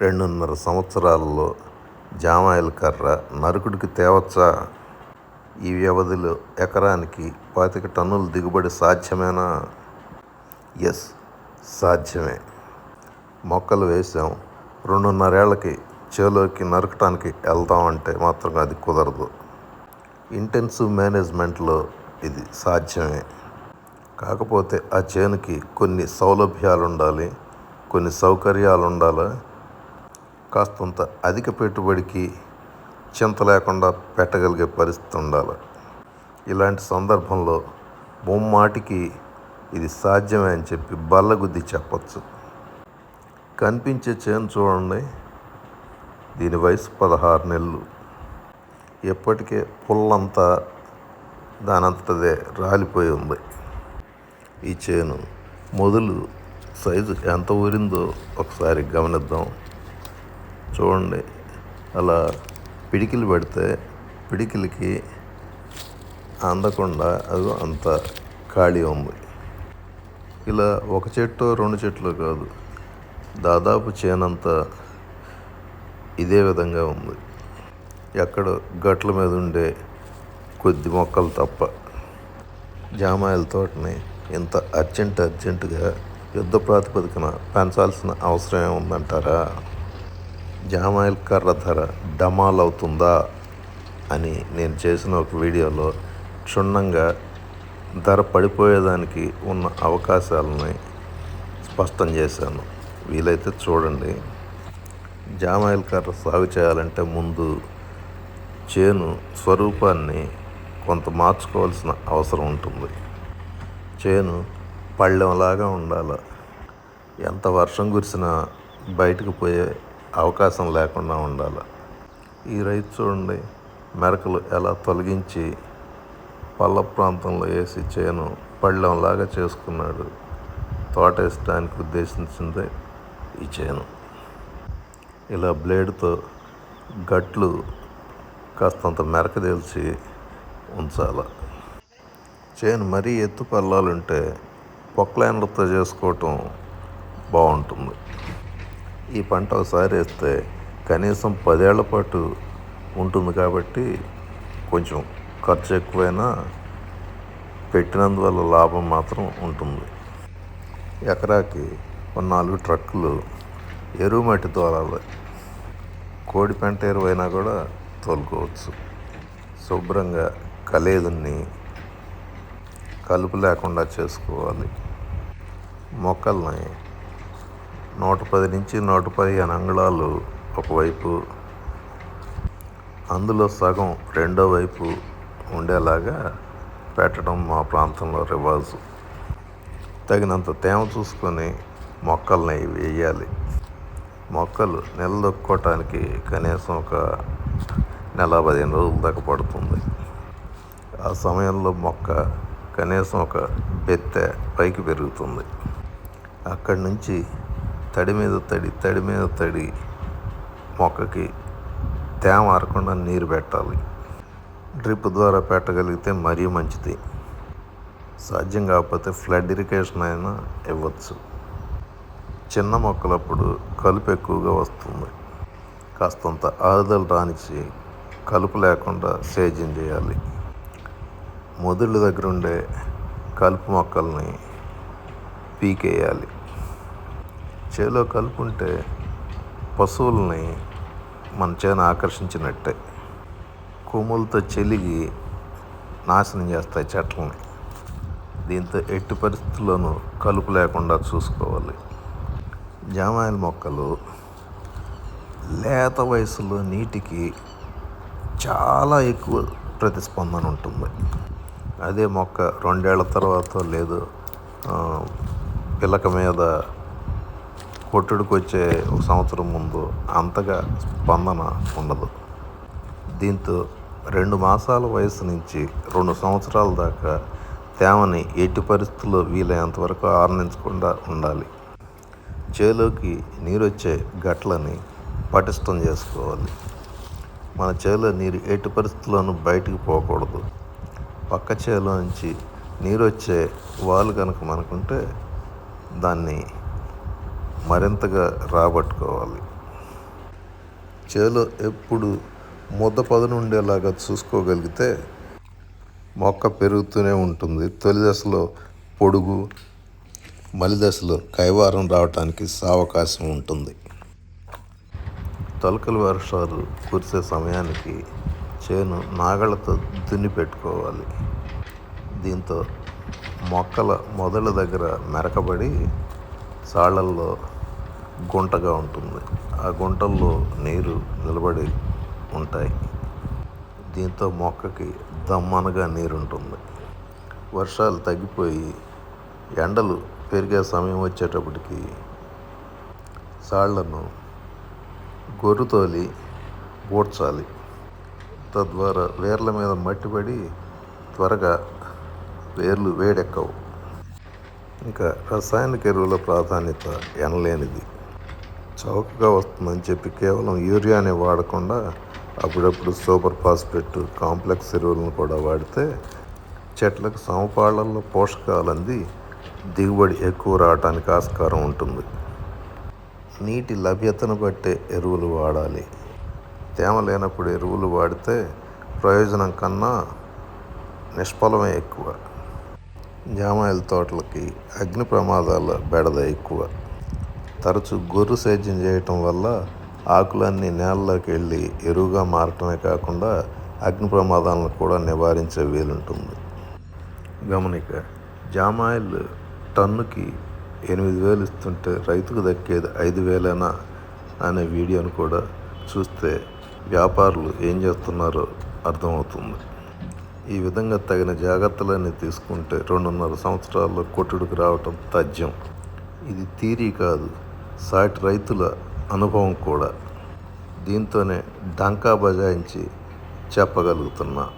రెండున్నర సంవత్సరాలలో జామాయిల కర్ర నరుకుడికి తేవచ్చా? ఈ వ్యవధిలో ఎకరానికి పాతిక టన్నుల దిగుబడి సాధ్యమేనా? ఎస్ సాధ్యమే. మొక్కలు వేసాం. రెండున్నరేళ్ళకి చేలోకి నరకటానికి వెళ్తామంటే మాత్రం అది కుదరదు. ఇంటెన్సివ్ మేనేజ్మెంట్లో ఇది సాధ్యమే. కాకపోతే ఆ చేనుకి కొన్ని సౌలభ్యాలు ఉండాలి కొన్ని సౌకర్యాలు ఉండాలి కాస్తంత అధిక పెట్టుబడికి చింత లేకుండా పెట్టగలిగే పరిస్థితి ఉండాలి. ఇలాంటి సందర్భంలో ముమ్మాటికి ఇది సాధ్యమే అని చెప్పి బల్లగుద్ది చెప్పచ్చు. కనిపించే చేను చూడండి. దీని వయసు పదహారు నెలలు. ఎప్పటికే పుల్లంతా దానంతదే రాలిపోయి ఉంది. ఈ చేను మొదలు సైజు ఎంత ఊరిందో ఒకసారి గమనిద్దాం. చూడండి. అలా పిడికిలు పెడితే పిడికిలకి అందకుండా అది అంత ఖాళీ ఉంది. ఇలా ఒక చెట్టు రెండు చెట్లు కాదు. దాదాపు చేనంత ఇదే విధంగా ఉంది. ఎక్కడ గట్ల మీద ఉండే కొద్ది మొక్కలు తప్ప జామాయిల తోటని ఇంత అర్జెంట్ అర్జెంటుగా యుద్ధ ప్రాతిపదికన పెంచాల్సిన అవసరం ఏముందంటారా? జామాయిల్ కర్ర ధర డమాల్ అవుతుందా అని నేను చేసిన ఒక వీడియోలో క్షుణ్ణంగా ధర పడిపోయేదానికి ఉన్న అవకాశాలని స్పష్టం చేశాను. వీలైతే చూడండి. జామాయిల్ కర్ర సాగు చేయాలంటే ముందు చేను స్వరూపాన్ని కొంత మార్చుకోవాల్సిన అవసరం ఉంటుంది. చేను పళ్ళెంలాగా ఉండాలి. ఎంత వర్షం కురిసినా బయటకు పోయే అవకాశం లేకుండా ఉండాలి. ఈ రైతు చూడండి మెరకలు ఎలా తొలగించి పల్ల ప్రాంతంలో వేసి చేను పళ్ళెంలాగా చేసుకున్నాడు. తోట వేసడానికి ఉద్దేశించిందే ఈ చేను. ఇలా బ్లేడ్తో గట్లు కాస్తంత మెరక తెలిసి ఉంచాలి. చేను మరీ ఎత్తు పల్లాలుంటే పొక్లైన్లతో చేసుకోవటం బాగుంటుంది. ఈ పంట ఒకసారి వేస్తే కనీసం పదేళ్ళ పాటు ఉంటుంది కాబట్టి కొంచెం ఖర్చు ఎక్కువైనా పెట్టినందువల్ల లాభం మాత్రం ఉంటుంది. ఎకరాకి ఒక నాలుగు ట్రక్కులు ఎరువు మట్టి తోలాలి. కోడి పెంట ఎరువైనా కూడా తోలుకోవచ్చు. శుభ్రంగా కలేదుని కలుపు లేకుండా చేసుకోవాలి. మొక్కల్ని నూట పది నుంచి నూట పదిహేను అంగుళాలు ఒకవైపు అందులో సగం రెండో వైపు ఉండేలాగా పెట్టడం మా ప్రాంతంలో రివాజు. తగినంత తేమ చూసుకొని మొక్కల్ని వేయాలి. మొక్కలు నిలదొక్కోవటానికి కనీసం ఒక నెల పదిహేను రోజుల దాకా పడుతుంది. ఆ సమయంలో మొక్క కనీసం ఒక బెత్తె పైకి పెరుగుతుంది. అక్కడి నుంచి తడి మీద తడి తడి మీద తడి మొక్కకి తేమ ఆరకుండా నీరు పెట్టాలి. డ్రిప్ ద్వారా పెట్టగలిగితే మరీ మంచిది. సాధ్యం కాకపోతే ఫ్లడ్ ఇరిగేషన్ అయినా ఇవ్వచ్చు. చిన్న మొక్కలప్పుడు కలుపు ఎక్కువగా వస్తుంది. కాస్తంత ఆరుదల రానిచ్చి కలుపు లేకుండా సేద్యం చేయాలి. మొదళ్ళ దగ్గర ఉండే కలుపు మొక్కల్ని పీకేయాలి. చేలో కలుపుంటే పశువుల్ని మన చేను ఆకర్షించినట్టే. కొమ్ములతో చెలిగి నాశనం చేస్తాయి చెట్లని. దీంతో ఎట్టి పరిస్థితుల్లోనూ కలుపు లేకుండా చూసుకోవాలి. జామాయిల మొక్కలు లేత వయసులో నీటికి చాలా ఎక్కువ ప్రతిస్పందన ఉంటుంది. అదే మొక్క రెండేళ్ళ తర్వాత లేదు పిలక మీద పుట్టుడికి వచ్చే ఒక సంవత్సరం ముందు అంతగా స్పందన ఉండదు. దీంతో రెండు మాసాల వయసు నుంచి రెండు సంవత్సరాల దాకా తేమని ఎట్టి పరిస్థితుల్లో వీలైనంత వరకు ఆనందించకుండా ఉండాలి. చేలోకి నీరు వచ్చే గట్లని పటిష్టం చేసుకోవాలి. మన చేలో నీరు ఎట్టి పరిస్థితుల్లోనూ బయటికి పోకూడదు. పక్క చేలో నుంచి నీరు వచ్చే వాలు కనుక మనకుంటే దాన్ని మరింతగా రాబట్టుకోవాలి. చేలో ఎప్పుడు ముద్ద పదును ఉండేలాగా చూసుకోగలిగితే మొక్క పెరుగుతూనే ఉంటుంది. తొలి దశలో పొడుగు మలి దశలో కైవారం రావటానికి సావకాశం ఉంటుంది. తొలకల వర్షాలు కురిసే సమయానికి చేను నాగళ్ళతో దున్ని పెట్టుకోవాలి. దీంతో మొక్కల మొదల దగ్గర మెరకబడి సాళ్ళల్లో గుంటగా ఉంటుంది. ఆ గుంటల్లో నీరు నిలబడి ఉంటాయి. దీంతో మొక్కకి దమ్మనగా నీరు ఉంటుంది వర్షాలు తగ్గిపోయి ఎండలు పెరిగే సమయం వచ్చేటప్పటికి సాళ్ళను గొర్రుతోలి ఊడ్చాలి తద్వారా వేర్ల మీద మట్టిపడి త్వరగా వేర్లు వేడెక్కవు. ఇంకా రసాయనిక ఎరువుల ప్రాధాన్యత ఎనలేనిది. చౌకగా వస్తుందని చెప్పి కేవలం యూరియానే వాడకుండా అప్పుడప్పుడు సూపర్ ఫాస్ఫేట్ కాంప్లెక్స్ ఎరువులను కూడా వాడితే చెట్లకు సమపాళ్ళలో పోషకాలు అంది దిగుబడి ఎక్కువ రావడానికి ఆస్కారం ఉంటుంది. నీటి లభ్యతను బట్టే ఎరువులు వాడాలి. తేమ లేనప్పుడు ఎరువులు వాడితే ప్రయోజనం కన్నా నిష్ఫలమే ఎక్కువ. జామాయిల తోటలకి అగ్ని ప్రమాదాల బెడద ఎక్కువ. తరచు గొర్రు సేద్యం చేయటం వల్ల ఆకులన్నీ నేలలోకి వెళ్ళి ఎరువుగా మారటమే కాకుండా అగ్ని ప్రమాదాలను కూడా నివారించే వీలుంటుంది. గమనిక జామాయిల్ టన్నుకి ఎనిమిది వేలు ఇస్తుంటే రైతుకు దక్కేది ఐదు వేలేనా అనే వీడియోను కూడా చూస్తే వ్యాపారులు ఏం చేస్తున్నారో అర్థమవుతుంది. ఈ విధంగా తగిన జాగ్రత్తలన్నీ తీసుకుంటే రెండున్నర సంవత్సరాల్లో కొట్టుడికి రావటం తథ్యం. ఇది తీరి కాదు సాటి రైతుల అనుభవం కూడా. దీంతోనే డంకా బజాయించి చెప్పగలుగుతున్నా.